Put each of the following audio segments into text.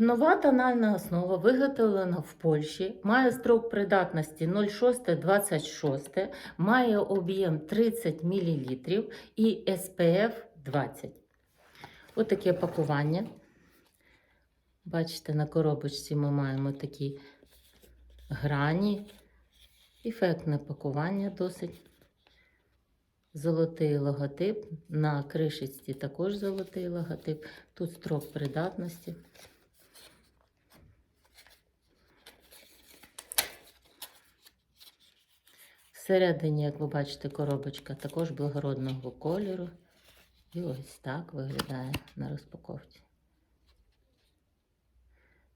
Нова тональна основа виготовлена в Польщі, має строк придатності 06-26, має об'єм 30 мл і SPF 20. Отаке пакування. Бачите, на коробочці ми маємо такі грані. Ефектне пакування досить. Золотий логотип. На кришечці також золотий логотип. Тут строк придатності. Всередині, як ви бачите, коробочка також благородного кольору. І ось так виглядає на розпаковці.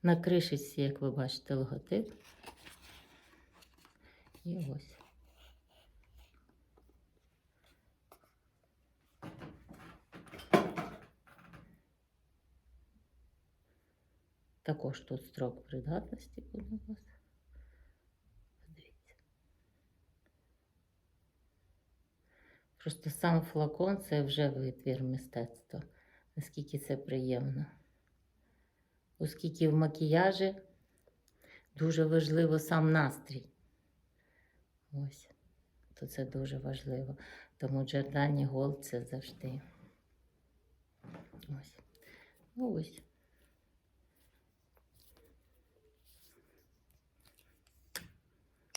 На кришечці, як ви бачите, логотип. І ось. Також тут строк придатності буде у вас. Просто сам флакон це вже витвір мистецтва. Наскільки це приємно. Оскільки в макіяжі дуже важливо сам настрій. Ось. То це дуже важливо. Тому Джордані Голд це завжди. Ось. Ну ось.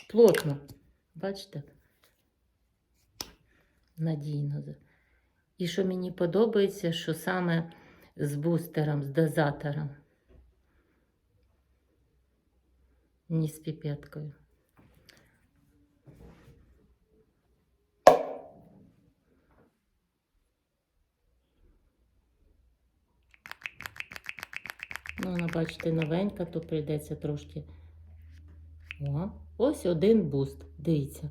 Плотно. Бачите? Надійно. І що мені подобається, що саме з бустером, з дозатором. Не з піпеткою. Ну, вона, бачите, новенька, то прийдеться трошки. О, ось один буст. Дивіться.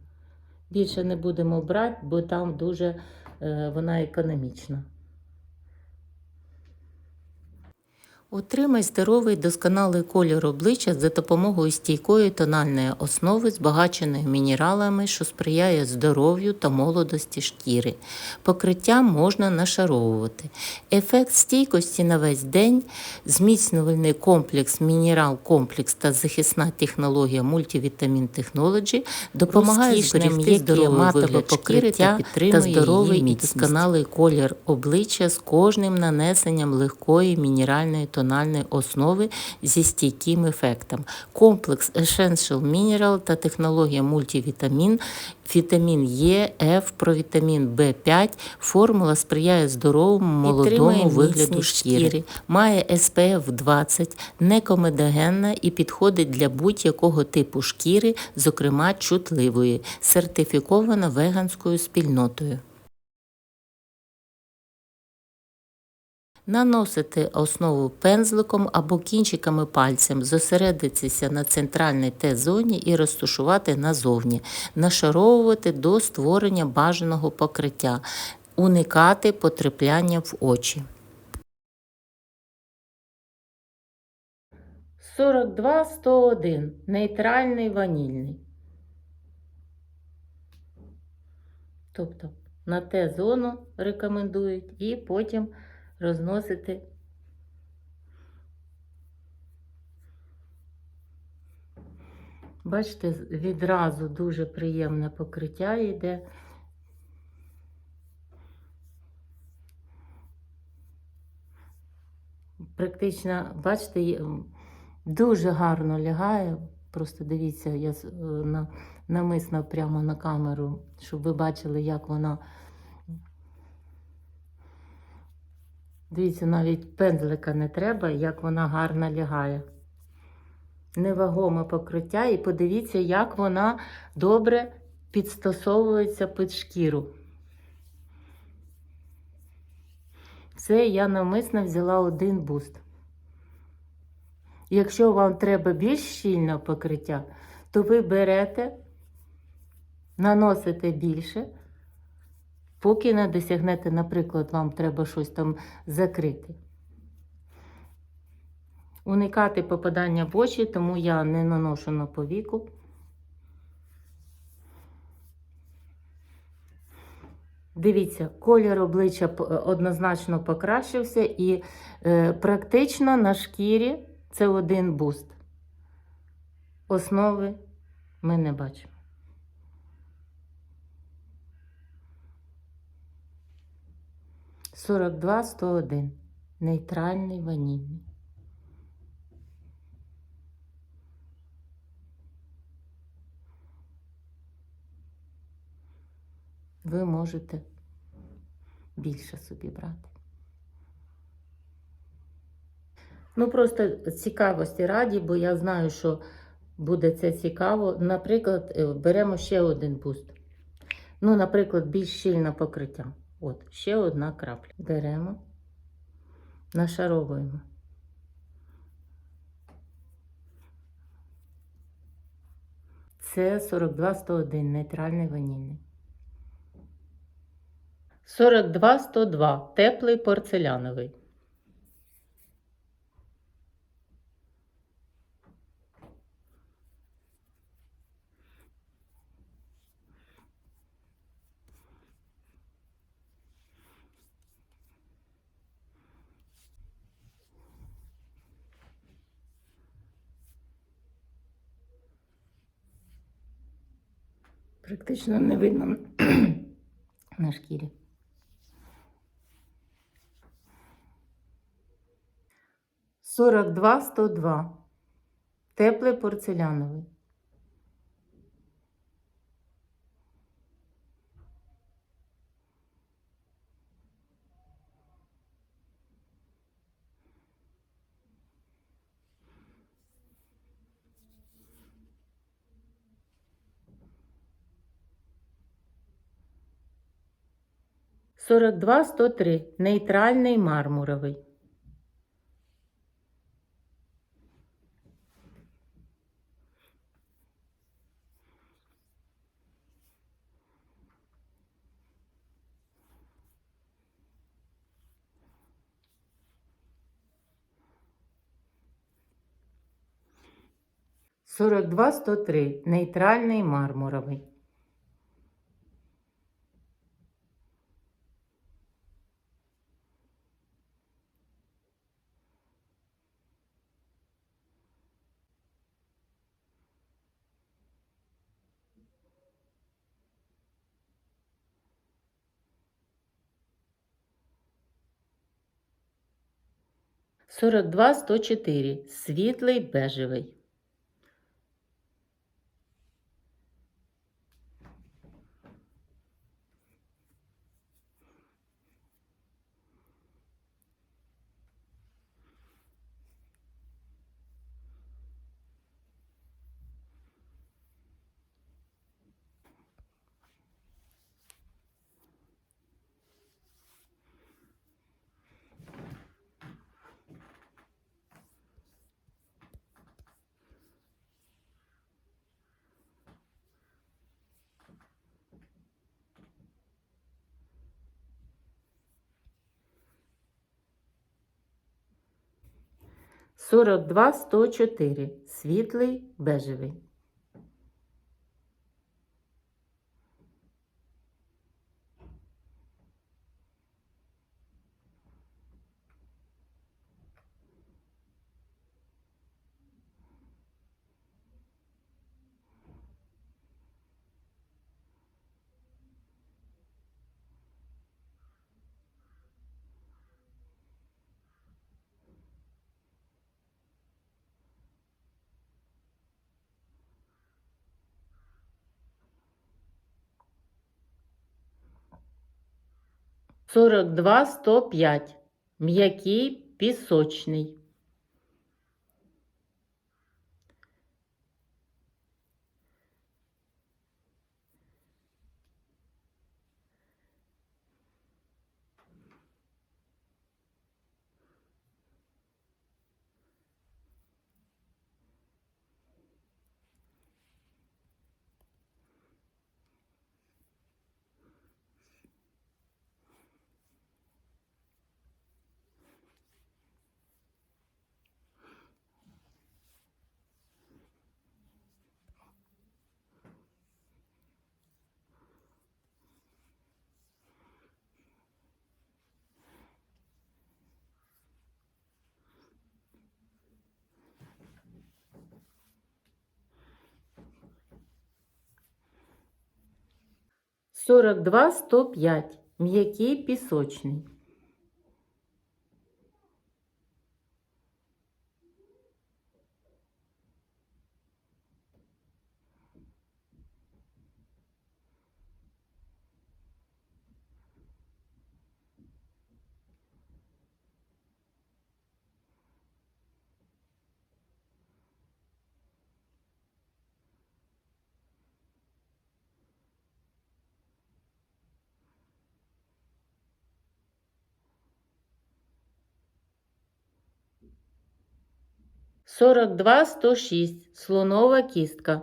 Більше не будемо брати, бо там дуже е, вона економічна. Отримай здоровий досконалий колір обличчя за допомогою стійкої тональної основи, збагаченої мінералами, що сприяє здоров'ю та молодості шкіри. Покриття можна нашаровувати. Ефект стійкості на весь день, зміцнювальний комплекс, мінерал комплекс та захисна технологія Multivitamin Technology допомагає зберегти здорове матове покриття та здоровий і досконалий колір обличчя з кожним нанесенням легкої мінеральної тональної основи зі стійким ефектом. Комплекс Essential Mineral та технологія мультивітамін, вітамін Е, Ф, провітамін В5. Формула сприяє здоровому молодому вигляду шкіри. Має SPF 20, некомедогенна і підходить для будь-якого типу шкіри, зокрема чутливої, сертифікована веганською спільнотою. Наносити основу пензликом або кінчиками пальцем, зосередитися на центральній Т-зоні і розташувати назовні, нашаровувати до створення бажаного покриття, уникати потрапляння в очі. 42 101 нейтральний ванільний. Тобто на Т-зону рекомендують і потім розносити. Бачите, відразу дуже приємне покриття йде. Практично, бачите, дуже гарно лягає. Просто дивіться, я е, намисно прямо на камеру, щоб ви бачили, як вона. Дивіться, навіть пензлика не треба, як вона гарно лягає. Невагоме покриття, і подивіться, як вона добре підстосовується під шкіру. Це я навмисно взяла один буст. Якщо вам треба більш щільне покриття, то ви берете, наносите більше. Поки не досягнете, наприклад, вам треба щось там закрити. Уникати попадання в очі, тому я не наношу на повіку. Дивіться, колір обличчя однозначно покращився і е, практично на шкірі Це один буст. Основи ми не бачимо. Сорок два, сто один. Нейтральний ванільний. Ви можете більше собі брати. Ну, просто цікавості раді, бо я знаю, що буде це цікаво. Наприклад, е, беремо ще один буст. Ну, наприклад, більш щільне покриття. От, ще одна крапля. Беремо, нашаровуємо. Це 42-101, нейтральний ванільний. 42-102, теплий порцеляновий. Практично не видно на шкірі. Сорок два сто два. Теплий порцеляновий. Сорок два сто три. Нейтральний мармуровий. Сорок два сто три. Нейтральний мармуровий. Сорок два сто чотири. Світлий бежевий. Сорок два сто чотири. Світлий бежевий. Сорок два сто п'ять. М'який пісочний. 42 105. М'який пісочний. Сорок два сто шість. Слонова кістка.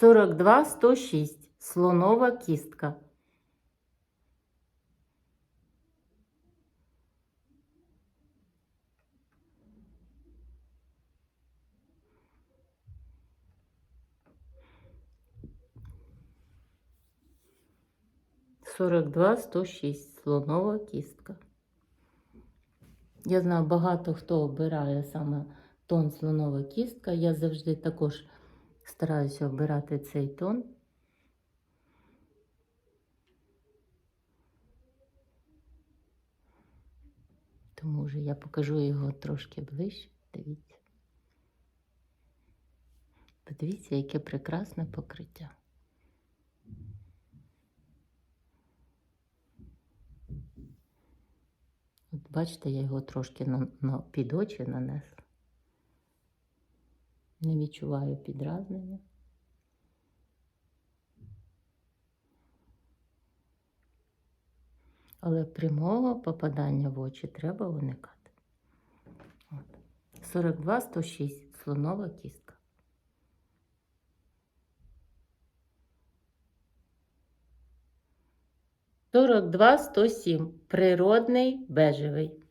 Сорок два сто шість. Слонова кістка. Сорок два сто шість. Слонова кістка. Я знаю, багато хто обирає саме тон слонова кістка. Я завжди також стараюся обирати цей тон. Тому вже я покажу його трошки ближче. Дивіться. Подивіться, яке прекрасне покриття. От бачите, я його трошки на, на, під очі нанесла. Не відчуваю підразнення. Але прямого попадання в очі треба уникати. 42 106 слонова кістка. Сорок два сто сім. Природний бежевий.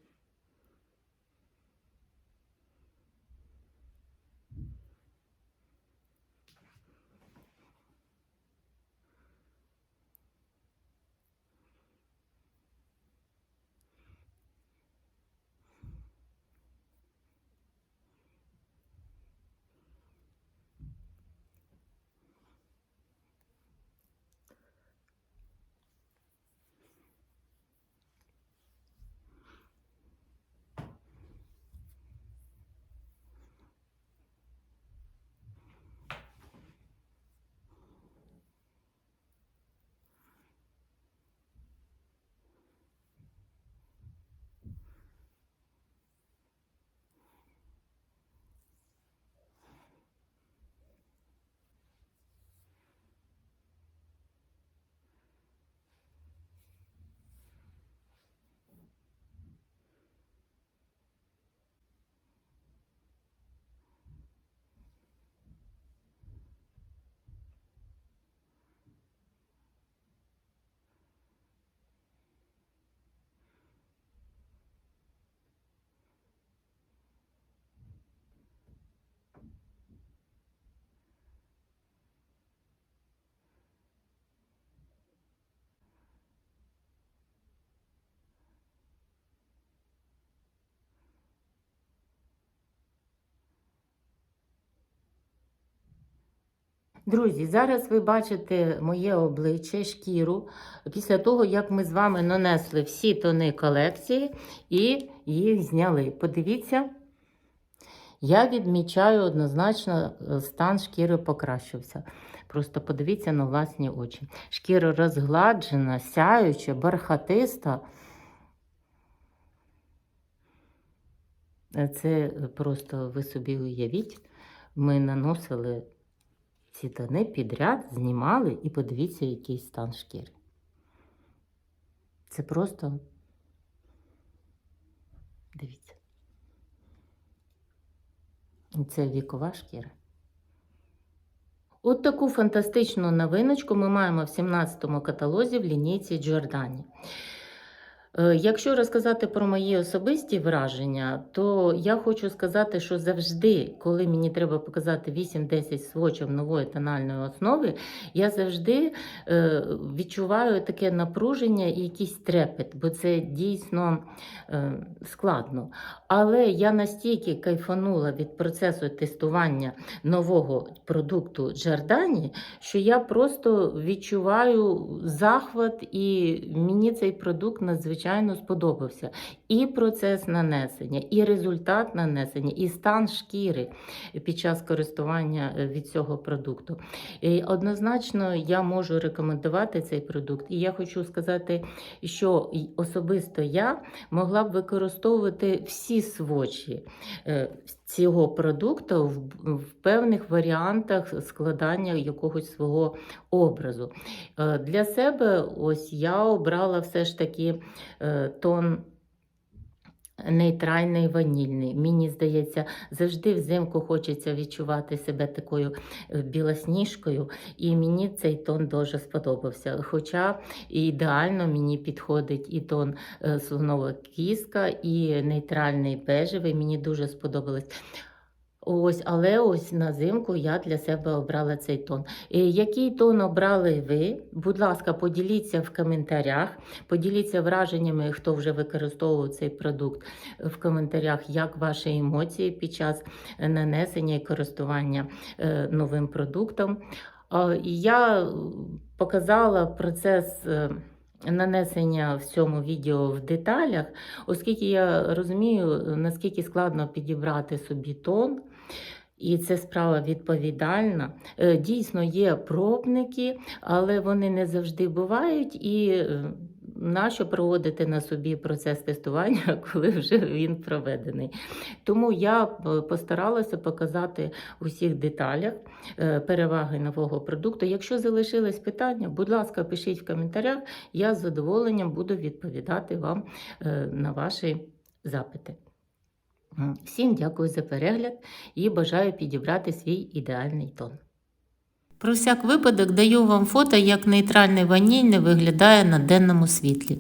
Друзі, зараз ви бачите моє обличчя, шкіру після того, як ми з вами нанесли всі тони колекції і їх зняли. Подивіться, я відмічаю однозначно е, стан шкіри покращився. Просто подивіться на власні очі. Шкіра розгладжена, сяюча, бархатиста. Е, Це просто ви собі уявіть, ми наносили ці тони підряд, знімали і подивіться, який стан шкіри. Це просто. Дивіться. Це вікова шкіра. От таку фантастичну новиночку ми маємо в 17-му каталозі в лінійці Giordani. Е, Якщо розказати про мої особисті враження, то я хочу сказати, що завжди, коли мені треба показати 8-10 свочів нової тональної основи, я завжди е, відчуваю таке напруження і якийсь трепет, бо це дійсно е, складно. Але я настільки кайфанула від процесу тестування нового продукту Giordani, що я просто відчуваю захват, і мені цей продукт надзвичайно сподобався. І процес нанесення, і результат нанесення, і стан шкіри під час користування е, від цього продукту. І однозначно я можу рекомендувати цей продукт. І я хочу сказати, що особисто я могла б використовувати всі свочі е, цього продукту в, певних варіантах складання якогось свого образу. Е, Для себе ось я обрала все ж таки е, тон. Нейтральний ванільний. Мені здається, завжди взимку хочеться відчувати себе такою е, білосніжкою, і мені цей тон дуже сподобався. Хоча ідеально мені підходить і тон е, слонова кіска, і нейтральний бежевий. Мені дуже сподобалось. Ось, але ось на зимку я для себе обрала цей тон. Е, Який тон обрали ви? Будь ласка, поділіться в коментарях, поділіться враженнями, хто вже використовував цей продукт в коментарях, як ваші емоції під час е, нанесення і користування е, новим продуктом. Я е, показала процес. е, Нанесення в цьому відео в деталях, оскільки я розумію, наскільки складно підібрати собі тон, і це справа відповідальна. Е, Дійсно, є пробники, але вони не завжди бувають. І е, нащо проводити на собі процес тестування, коли вже він проведений. Тому я е, постаралася показати у всіх деталях переваги нового продукту. Якщо залишились питання, будь ласка, пишіть в коментарях. Я з задоволенням буду відповідати вам на ваші запити. Всім дякую за перегляд і бажаю підібрати свій ідеальний тон. Про всяк випадок даю вам фото, як нейтральний ванільний виглядає на денному світлі.